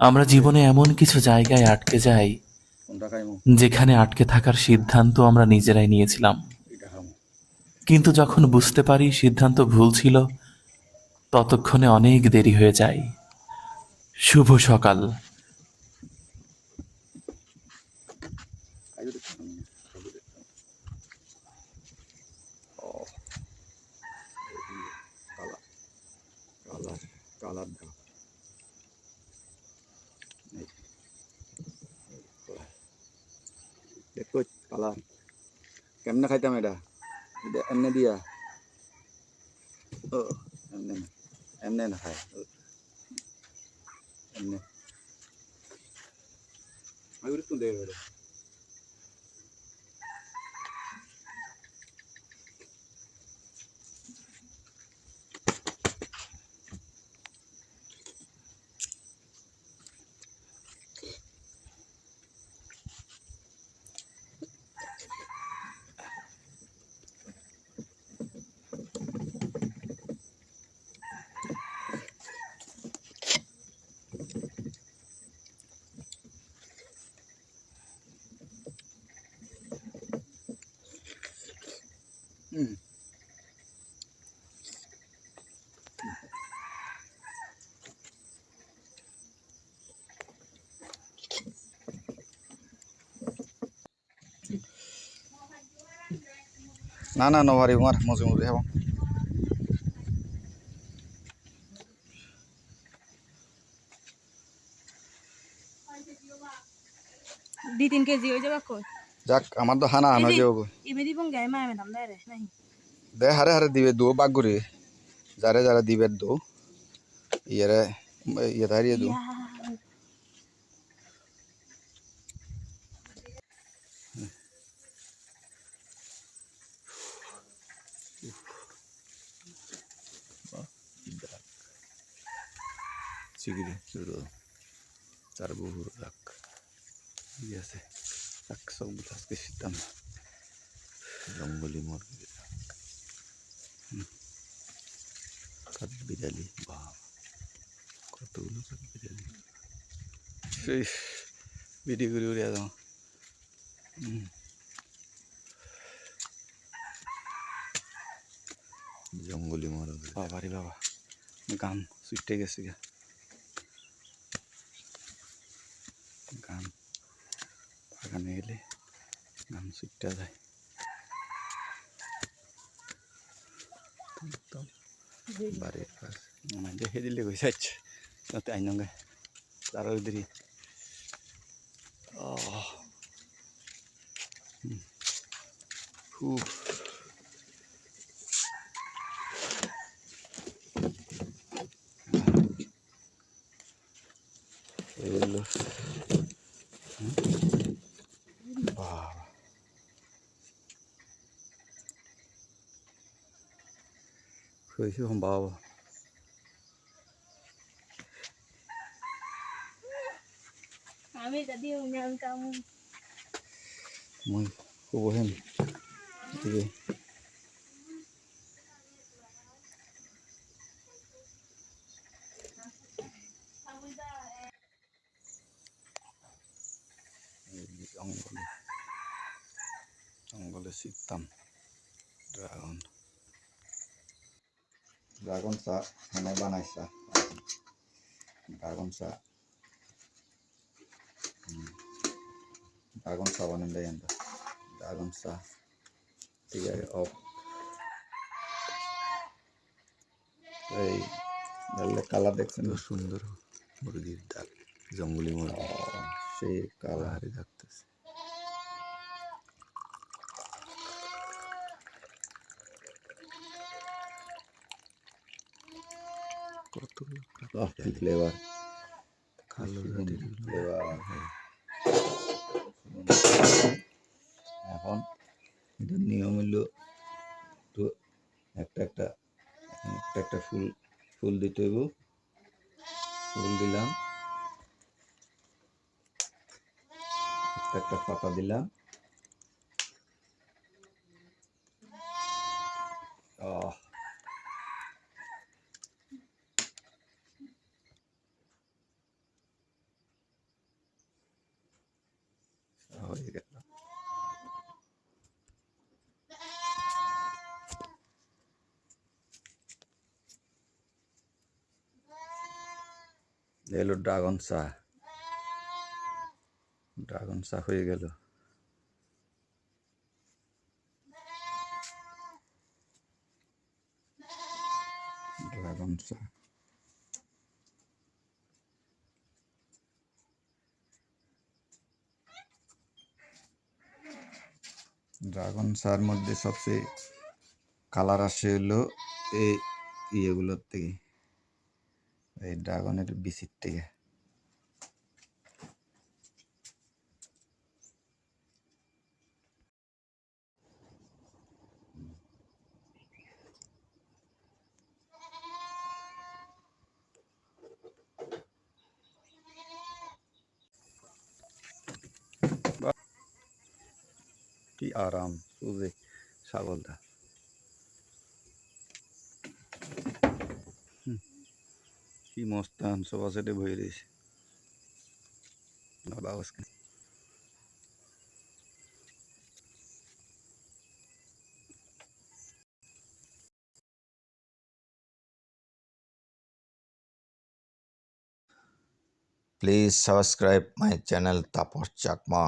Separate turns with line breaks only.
আমরা জীবনে এমন কিছু জায়গায় আটকে যাই, যেখানে আটকে থাকার সিদ্ধান্ত আমরা নিজেরাই নিয়েছিলাম। কিন্তু যখন বুঝতে পারি সিদ্ধান্ত ভুল ছিল, ততক্ষণে অনেক দেরি হয়ে যায়। শুভ সকাল।
কালার কালার দেখো কালার কেমনে খাইতাম এটা? এটা এমনে দিয়া। ও এমনে না এমনে না খায় এমনে আমি একটু দেয় না না নভারি মার মজে মজে হব।
দি তিন কেজি হয়ে যাবে কই?
যাক আমার তো হানা হানা যে হব
ইবে দিব গাই মা ম্যাডাম দে রে নাই
দে হারে হারে দিবে দো বাগ করে যারে যারা দিবে দো। ইয়েরে ইয়ে হারিয়ে দো
ইয়া
চিগিরি চুরো চার বহুর রাখ ঠিক আছে রাখ সবগুলো আজকে শীতাম জঙ্গলি মুরগি কাঠ বা কতগুলো কাঠ বিড়ালি। সেই ভিডিও করে উড়ে দাও। জঙ্গলি মরগ বাবা রে বাবা, গান সুইটে গেছে গা। গান। বাগানে এলে গান সুইটটা যায়। বাড়ির পাশ। মানে দেখে দিলে কই যাচ্ছ তাতে আইনঙ্গে তারা ওদেরই খুব এলো বাবা হয়েছে বাবা
আমি যদি উনান কাম
মই শুবহেন গতিকে এই জঙ্গলে জঙ্গলে শিখতাম ড্রাগন ড্রাগন চা মানে বানাইছা ড্রাগন চা ড্রাগন চা বানান দেয় আমরা ড্রাগন চা ঠিক আছে অফ এই ডালে কালার দেখছেন সুন্দর মুরগির ডাল জঙ্গলি মুরগি সেই কালারই থাকতেছে কত ফ্লেভার কালো ফ্লেভার এখন এটার নিয়ম হলো তো একটা একটা একটা একটা ফুল ফুল দিতে হইব। ফুল দিলাম। একটা একটা পাতা দিলাম। হয়ে গেল এলো ড্রাগন চা ড্রাগন চা হয়ে গেল ড্রাগন চা ড্রাগন সার মধ্যে সবচেয়ে কালার আসে হলো এই ইয়েগুলোর থেকে এই ড্রাগনের বিচির থেকে। আরাম বুঝে ছাগলটা কি মস্তান সোফা সেটে বয়ে রয়েছে বাবা Please subscribe my channel Tapos Chakma.